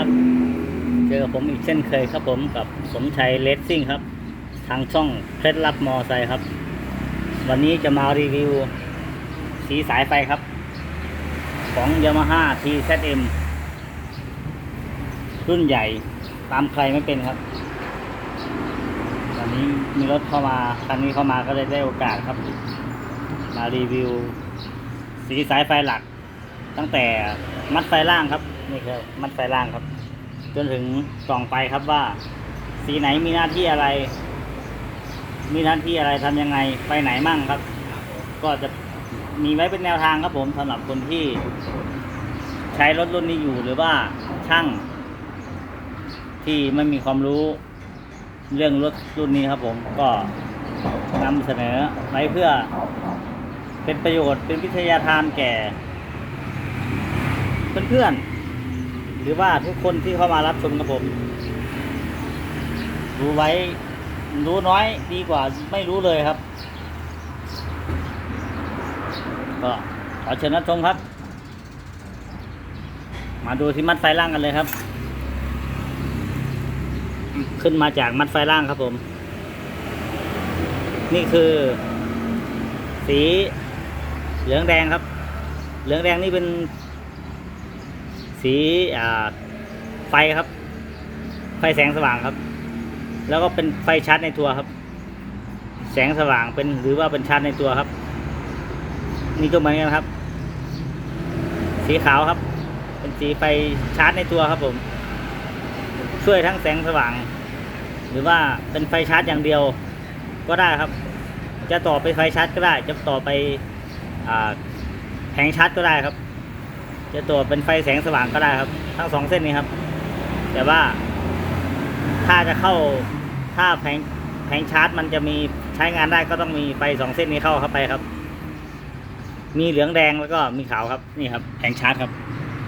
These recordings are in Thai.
ับเจอผมอีกเช่นเคยครับผมกับสมชัยเลสซิ่งครับ ทางช่องเคล็ดลับมอไซค์ครับ วันนี้จะมารีวิว สีสายไฟครับ ของ Yamaha TZM รุ่นใหญ่ตามใครไม่เป็นครับวันนี้มีรถเข้ามาคันนี้เข้ามาก็เลยได้โอกาสครับ มารีวิว สีสายไฟหลัก ตั้งแต่มัดไฟล่างครับ นี่คือมัดไฟล่างครับ จนถึงกล่องไฟครับว่า สีไหนมีหน้าที่อะไร มีหน้าที่อะไรทำยังไงไปไหนมั่งครับ ก็จะมีไว้เป็นแนวทางครับผมสำหรับคนที่ ใช้รถรุ่นนี้อยู่หรือว่าช่าง ที่ไม่มีความรู้ เรื่องรถรุ่นนี้ครับ ผมก็นำเสนอไว้เพื่อเป็นประโยชน์เป็นวิทยาทานแก่ เพื่อนๆ หรือว่าทุกคนที่เข้ามารับชมครับผม รู้ไว้ รู้น้อยดีกว่าไม่รู้เลยครับ ก็ขอเชิญรับชมครับ มาดูที่มัดไฟล่างกันเลยครับ ขึ้นมาจากมัดไฟล่างครับผม นี่คือ สีเหลืองแดงครับ เหลืองแดงนี่เป็น สีไฟครับ ไฟแสงสว่างครับ แล้วก็เป็นไฟชาร์จในตัวครับ แสงสว่างเป็นหรือว่าเป็นชาร์จในตัวครับ นี่ก็เหมือนกันครับ สีขาวครับ เป็นสีไฟชาร์จในตัวครับผม ช่วยทั้งแสงสว่าง หรือว่าเป็นไฟชาร์จอย่างเดียวก็ได้ครับ จะต่อไปไฟชาร์จก็ได้ จะต่อไปอแผงชาร์จก็ได้ครับ จะตัวจเป็นไฟแสงสว่างก็ได้ครับ ทั้งสองเส้นนี้ครับ แต่ว่า ถ้าจะเข้าถ้าแผงแผงชาร์จมันจะมีใช้งานได้ก็ต้องมีไฟสองเส้นนี้เข้าเข้าไปครับ มีเหลืองแดงแล้วก็มีขาวครับ นี่ครับแผงชาร์จครับ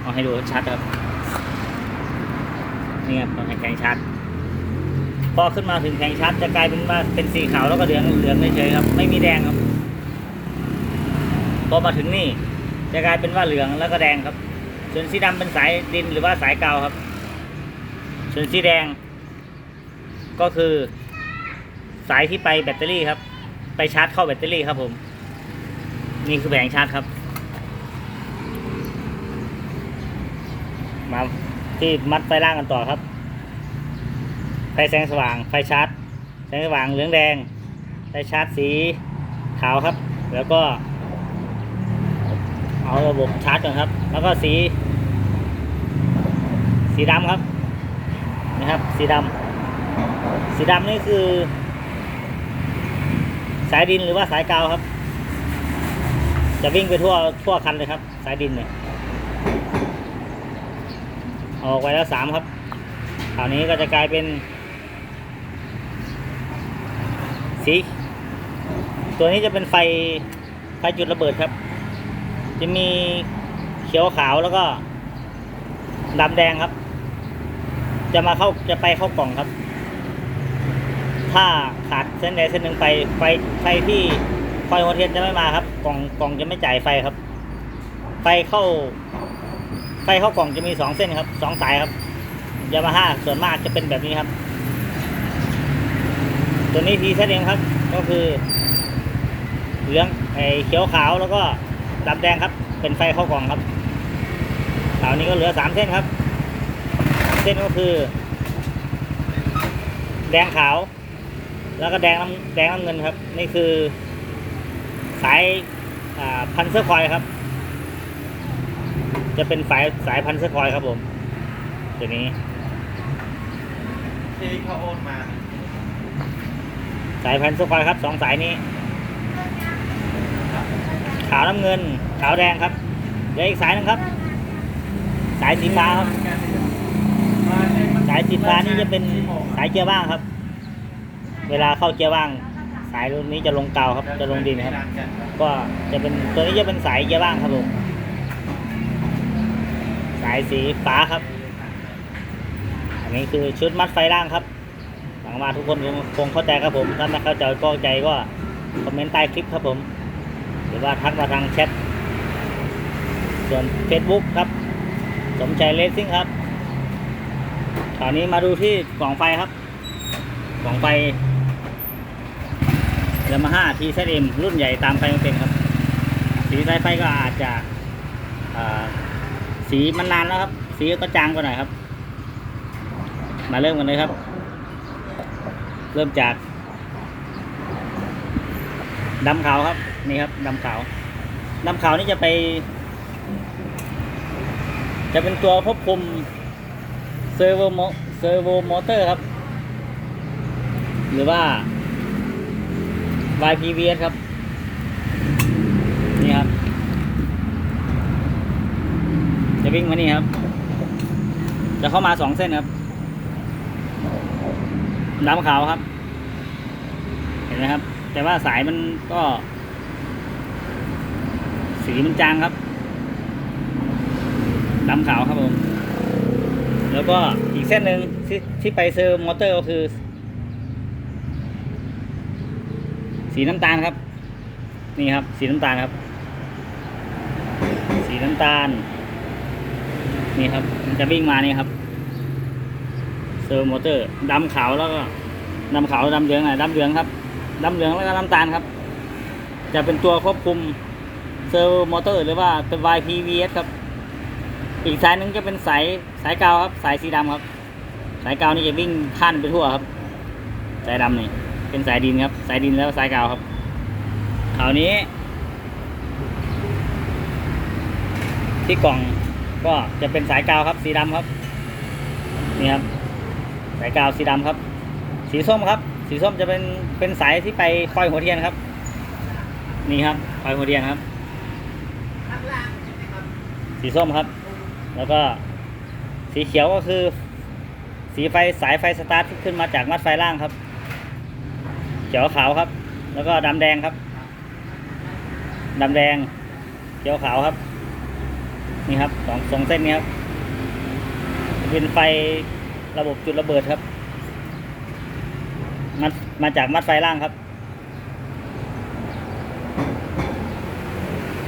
เอาให้ดูชัดครับนี่ครับแผงชาร์จพอขึ้นมาถึงแผงชาร์จจะกลายเป็นว่าเป็นสีขาวแล้วก็เหลืองเหลืองเฉยครับ ไม่มีแดงครับ พอมาถึงนี่ จะกลายเป็นว่าเหลืองแล้วก็แดงครับ ส่วนสีดำเป็นสายดินหรือว่าสายเกาครับ ส่วนสีแดง ก็คือ สายที่ไปแบตเตอรี่ครับ ไปชาร์จเข้าแบตเตอรี่ครับผม นี่คือแผงชาร์จครับ มาที่มัดไฟล่างกันต่อครับ ไฟแสงสว่าง ไฟชาร์จ แสงสว่างเหลืองแดง ไฟชาร์จสีขาวครับ แล้วก็ เอาระบบชาร์จก่อนครับ แล้วก็สี สีดำครับนะครับ สีดำสีดำนี่คือ สายดินหรือว่าสายกาวครับ จะวิ่งไปทั่วทั่วคันเลยครับ สายดินเนี่ยออกไปแล้วสามครับคราวนี้ก็จะกลายเป็น สี ตัวนี้จะเป็นไฟไฟจุดระเบิดครับ จะมีเขียวขาวแล้วก็ดำแดงครับ จะมาเข้าจะไปเข้ากล่องครับ ถ้าขาดเส้นใดเส้นหนึ่งไปไฟไฟที่ไฟหัวเทียนจะไม่มาครับ กล่องกล่องจะไม่จ่ายไฟครับ ไฟเข้า ไฟเข้ากล่องจะมีสองเส้นครับสองสายครับยามาฮ่าส่วนมากจะเป็นแบบนี้ครับ ตัวนี้ทีเส้นเองครับ ก็คือเหลืองไอเขียวขาวแล้วก็ ดำแดงครับ เป็นไฟเข้ากล่องครับคราวนี้ก็เหลือสามเส้นครับ เส้นก็คือ แดงขาว แล้วก็แดงน้ำแดงน้ำเงินครับ นี่คือสายอ่าพันเซอร์คอยครับ จะเป็นสายสายพันเซอร์คอยครับผมตัวนี้ที่เขาโอนมา สายพันเซอร์คอยครับสองสายนี้ ขาวน้ำเงิน ขาวแดงครับเหลืออีกสายหนึงครับ สายสีฟ้าครับ สายสีฟ้านี่จะเป็นสายเกียร์ว่างครับ เวลาเข้าเกียร์ว่าง สายรุ่นนี้จะลงเกาครับ จะลงดินครับ ก็จะเป็นตัวนี้จะเป็นสายเกียร์ว่างครับผมสายสีฟ้าครับ อันนี้คือชุดมัดไฟล่างครับหวังว่าทุกคนคงเข้าใจครับผม ถ้าไม่เข้าใจก็ใจก็คอมเมนต์ใต้คลิปครับผม หรือว่าทักมาทางแชทส่วน Facebook ครับ สมชัยเลสซิ่งครับคราวนี้มาดูที่กล่องไฟครับกล่องไฟยามาฮ่าทีเซเอ็มรุ่นใหญ่ตามไฟมันเป็นครับ สีสายไฟก็อาจจะสีมันนานแล้วครับ สีก็จางกว่าหน่อยครับ มาเริ่มกันเลยครับ เริ่มจากดำขาวครับ นี่ครับดำขาวดำขาวนี่จะไป จะเป็นตัวควบคุมเซอร์โวมเซอร์โวมอเตอร์ครับ หรือว่า YPVS ครับ นี่ครับ จะวิ่งมานี่ครับ จะเข้ามาสองเส้นครับดำขาวครับ เห็นไหมครับ แต่ว่าสายมันก็ สีมันจางครับดำขาวครับผม แล้วก็อีกเส้นหนึ่งที่ที่ไปเซอร์มอเตอร์ก็คือ สีน้ำตาลครับ นี่ครับ สีน้ำตาลครับ สีน้ำตาล นี่ครับ มันจะวิ่งมานี่ครับเซอร์มอเตอร์ดำขาวแล้วก็ดำขาวดำเหลืองอะดำเหลืองครับดำเหลืองแล้วก็น้ำตาลครับ จะเป็นตัวควบคุม เซอร์มอเตอร์หรือว่าเป็น YPVS ครับ อีกสายหนึ่งจะเป็นสายสายกาวครับ สายสีดำครับ สายกาวนี่จะวิ่งท่านไปทั่วครับ สายดำนี่ เป็นสายดินครับ สายดินแล้วสายกาวครับคราวนี้ ที่กล่องก็จะเป็นสายกาวครับ สีดำครับ นี่ครับ สายกาวสีดำครับ สีส้มครับ สีส้มจะเป็นเป็นสายที่ไปคอยหัวเทียนครับ นี่ครับคอยหัวเทียนครับ สีส้มครับ แล้วก็สีเขียวก็คือ สีไฟสายไฟสตาร์ทที่ขึ้นมาจากมัดไฟล่างครับ เขียวขาวครับ แล้วก็ดำแดงครับดำแดง เขียวขาวครับ นี่ครับสองสองเส้นนี้ครับเป็นไฟระบบจุดระเบิดครับมัดมาจากมัดไฟล่างครับ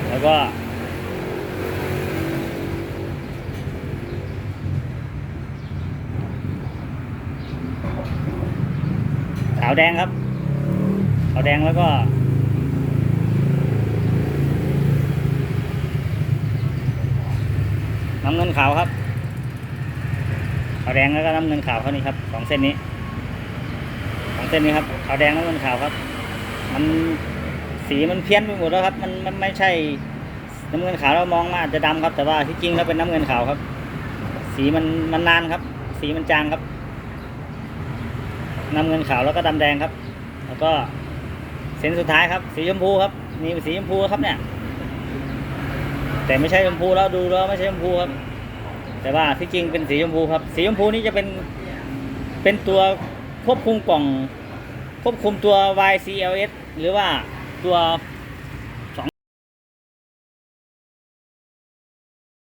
แล้วก็ ขาวแดงครับขาวแดงแล้วก็น้ำเงินขาวครับขาวแดงแล้วก็น้ำเงินขาวเท่านี้ครับสองเส้นนี้สองเส้นนี้ครับขาวแดงน้ำเงินขาวครับ มันสีมันเพี้ยนไปหมดแล้วครับ มันมันไม่ใช่น้ำเงินขาวเรามองมาอาจจะดำครับ แต่ว่าที่จริงแล้วเป็นน้ำเงินขาวครับ สีมันมันนานครับ สีมันจางครับ น้ำเงินขาวแล้วก็ดำแดงครับ แล้วก็เส้นสุดท้ายครับ สีชมพูครับนี่เป็นสีชมพูครับเนี่ย แต่ไม่ใช่ชมพูแล้วดูแล้วไม่ใช่ชมพูครับ แต่ว่าที่จริงเป็นสีชมพูครับ สีชมพูนี้จะเป็นเป็นตัวควบคุมกล่อง ควบคุมตัว YCLS หรือว่าตัว